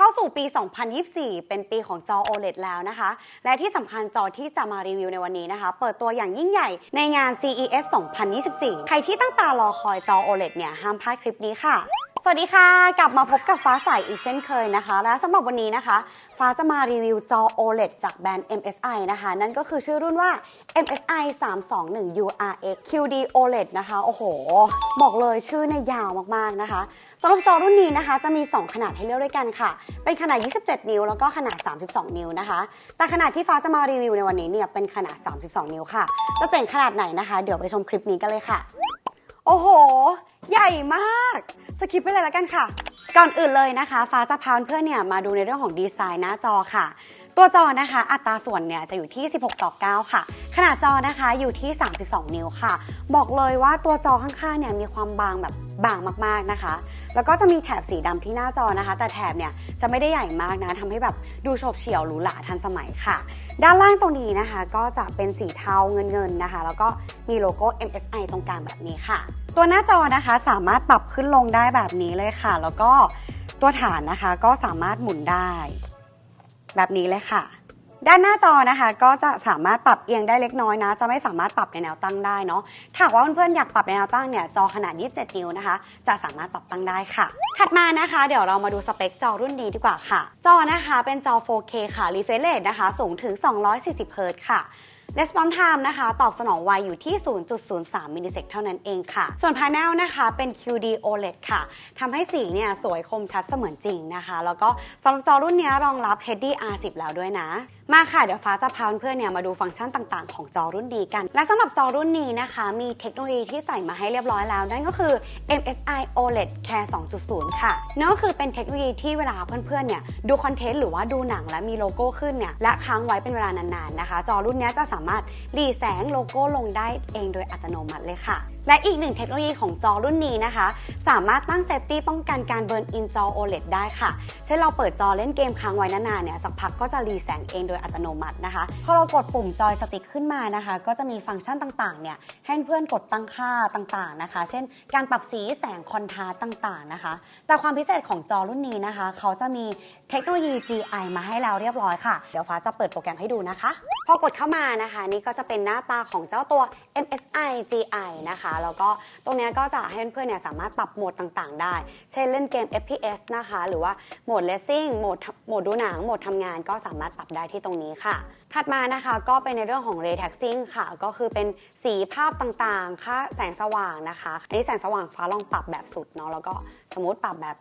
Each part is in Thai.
เข้าสู่ปี 2024 เป็นปีของจอ OLED แล้วนะคะ และที่สำคัญจอที่จะมารีวิวในวันนี้นะคะ เปิดตัวอย่างยิ่งใหญ่ในงาน CES 2024 ใครที่ตั้งตารอคอยจอ OLED เนี่ย ห้ามพลาดคลิปนี้ค่ะ สวัสดีค่ะ กลับมาพบกับฟ้าใสอีกเช่นเคยนะคะ และสำหรับวันนี้นะคะ ฟ้าจะมารีวิวจอ OLED จากแบรนด์ MSI นะคะ นั่นก็คือชื่อรุ่นว่า MSI 321 URX QD OLED นะคะ โอ้โห บอกเลยชื่อเนี่ยยาวมากๆนะคะสำหรับจอรุ่นนี้นะคะ จะมี 2 ขนาดให้เลือกด้วยกันค่ะ เป็นขนาด 27 นิ้ว แล้วก็ขนาด 32 นิ้วนะคะ แต่ขนาดที่ฟ้าจะมารีวิวในวันนี้เนี่ยเป็นขนาด 32 นิ้วค่ะ จะเจ๋งขนาดไหนนะคะ เดี๋ยวไปชมคลิปนี้กันเลยค่ะ โอ้โห ใหญ่มาก สคิปไปเลยแล้วกันค่ะ ก่อนอื่นเลยนะคะ ฟ้าจะพาเพื่อนเนี่ยมาดูในเรื่องของดีไซน์หน้าจอค่ะ ตัวจอนะคะอัตราส่วนเนี่ยจะอยู่ที่ 16 ต่อ 9 ค่ะ ขนาดจอนะคะอยู่ที่ 32 นิ้วค่ะ บอกเลยว่าตัวจอข้างๆเนี่ยมีความบางแบบบางมากๆนะคะ แล้วก็จะมีแถบสีดำที่หน้าจอนะคะ แต่แถบเนี่ยจะไม่ได้ใหญ่มากนะทำให้แบบดูโฉบเฉี่ยวหรูหราทันสมัยค่ะ ด้านล่างตรงนี้นะคะ ก็จะเป็นสีเทาเงินๆนะคะ แล้วก็มีโลโก้ MSI ตรงกลางแบบนี้ค่ะ ตัวหน้าจอนะคะสามารถปรับขึ้นลงได้แบบนี้เลยค่ะ แล้วก็ตัวฐานนะคะก็สามารถหมุนได้ แบบนี้เลยค่ะ ด้านหน้าจอนะคะก็จะสามารถปรับเอียงได้เล็กน้อยนะ จะไม่สามารถปรับในแนวตั้งได้เนาะถ้าว่าเพื่อนๆอยากปรับในแนวตั้งเนี่ยจอขนาด 27 นิ้วนะคะ จะสามารถปรับตั้งได้ค่ะ ถัดมานะคะ เดี๋ยวเรามาดูสเปคจอรุ่นนี้ดีกว่าค่ะ จอนะคะเป็นจอ 4K ค่ะ refresh rate นะคะ สูงถึง 240 Hz ค่ะ Response time นะคะ ตอบสนองไวอยู่ที่ 0.03 มิลลิเซกเท่านั้นเองค่ะ ส่วน panel นะคะเป็น QD OLED ค่ะทำให้สีเนี่ยสวยคมชัดเสมือนจริงนะคะ แล้วก็สำหรับจอรุ่นนี้รองรับ HDR10 แล้วด้วยนะ มาค่ะ เดี๋ยวฟ้าจะพาเพื่อนเนี่ยมาดูฟังก์ชันต่างๆ ของจอรุ่นนี้กัน และสำหรับจอรุ่นนี้นะคะ มีเทคโนโลยีที่ใส่มาให้เรียบร้อยแล้ว นั่นก็คือ MSI OLED Care 2.0 ค่ะนั่นก็คือเป็นเทคโนโลยีที่เวลาเพื่อนๆเนี่ยดูคอนเทนต์หรือว่าดูหนังและมีโลโก้ขึ้นเนี่ยและค้างไว้เป็นเวลานานๆนะคะ จอรุ่นนี้จะสามารถรีแสงโลโก้ลงได้เองโดยอัตโนมัติเลยค่ะ และอีกหนึ่งเทคโนโลยีของจอรุ่นนี้นะคะ สามารถตั้งเซฟตี้ป้องกันการเบิร์นอินจอ OLED ได้ค่ะ เช่นเราเปิดจอเล่นเกมค้างไว้นานๆเนี่ยสักพักก็จะรีแสงเองโดยอัตโนมัตินะคะ พอเรากดปุ่มจอยสติ๊กขึ้นมานะคะ ก็จะมีฟังก์ชันต่างๆเนี่ยให้เพื่อนกดตั้งค่าต่างๆนะคะ เช่น การปรับสีแสงคอนทราสต์ต่างๆนะคะ แต่ความพิเศษของจอรุ่นนี้นะคะ เขาจะมีเทคโนโลยี GI มาให้เราเรียบร้อยค่ะ เดี๋ยวฟ้าจะเปิดโปรแกรมให้ดูนะคะ พอกดเข้ามานะคะ นี่ก็จะเป็นหน้าตาของเจ้าตัว MSI GI นะคะแล้วก็ตรงนี้ก็จะให้เพื่อนๆเนี่ยสามารถปรับโหมดต่างๆ ได้ เช่นเล่นเกม FPS นะคะ หรือว่าโหมดเลสซิ่งโหมดโหมดดูหนังโหมดทำงานก็สามารถปรับได้ที่ตรงนี้ค่ะ ถัดมานะคะก็เป็นในเรื่องของ Ray Tracing ค่ะ ก็คือเป็นสีภาพต่างๆ ค่าแสงสว่างนะคะ อันนี้แสงสว่างฟ้าลองปรับแบบสุดเนาะแล้วก็สมมติปรับแบบ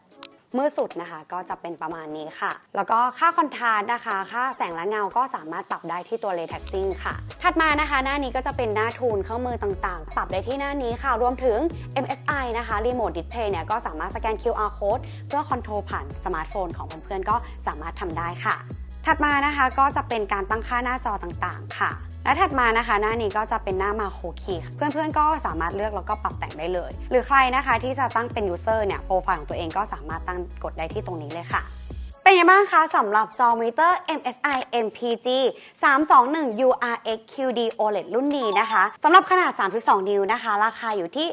มืดสุดนะคะ ก็จะเป็นประมาณนี้ค่ะ แล้วก็ค่าคอนทราสต์นะคะ ค่าแสงและเงาก็สามารถปรับได้ที่ตัว Ray Tracing ค่ะ ถัดมานะคะหน้านี้ก็จะเป็นหน้าทูลเครื่องมือต่างๆ ปรับได้ที่หน้านี้ค่ะ รวมถึง MSI นะคะ Remote Display เนี่ยก็สามารถสแกน QR Code เพื่อคอนโทรลผ่านสมาร์ทโฟนของเพื่อนๆก็สามารถทำได้ค่ะ ถัดมานะคะก็จะเป็นการตั้งค่าหน้าจอต่างๆ ค่ะ และถัดมานะคะ หน้านี้ก็จะเป็นหน้ามาโคคีเพื่อนๆก็สามารถเลือกแล้วก็ปรับแต่งได้เลย หรือใครนะคะที่จะตั้งเป็นยูเซอร์เนี่ยโปรไฟล์ของตัวเองก็สามารถตั้งกดได้ที่ตรงนี้เลยค่ะ เป็นยังไงบ้างคะสำหรับจอมิเตอร์ MSI MPG 321 URX QD OLED รุ่นนี้นะคะสำหรับขนาด 32 นิ้วนะคะ ราคาอยู่ที่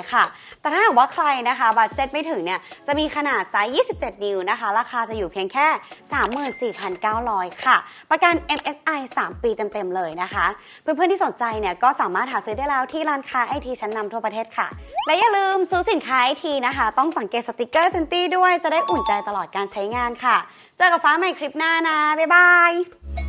54,900 ค่ะ แต่ถ้าหากว่าใครนะคะบัตเจ็ตไม่ถึงเนี่ย จะมีขนาดไซส์ 27 นิ้วนะคะ ราคาจะอยู่เพียงแค่ 34,900 ค่ะ ประกัน MSI 3 ปีเต็ม ๆ เลยนะคะ เพื่อนๆที่สนใจเนี่ยก็สามารถหาซื้อได้แล้วที่ร้านค้าไอทีชั้นนำทั่วประเทศค่ะ และอย่าลืมซื้อสินค้าไอทีนะคะ ต้องสังเกตสติกเกอร์เซนตี้ด้วยจะได้อุ่นใจตลอดการใช้งานค่ะ เจอกับฟ้าใหม่คลิปหน้านะ บ๊ายบาย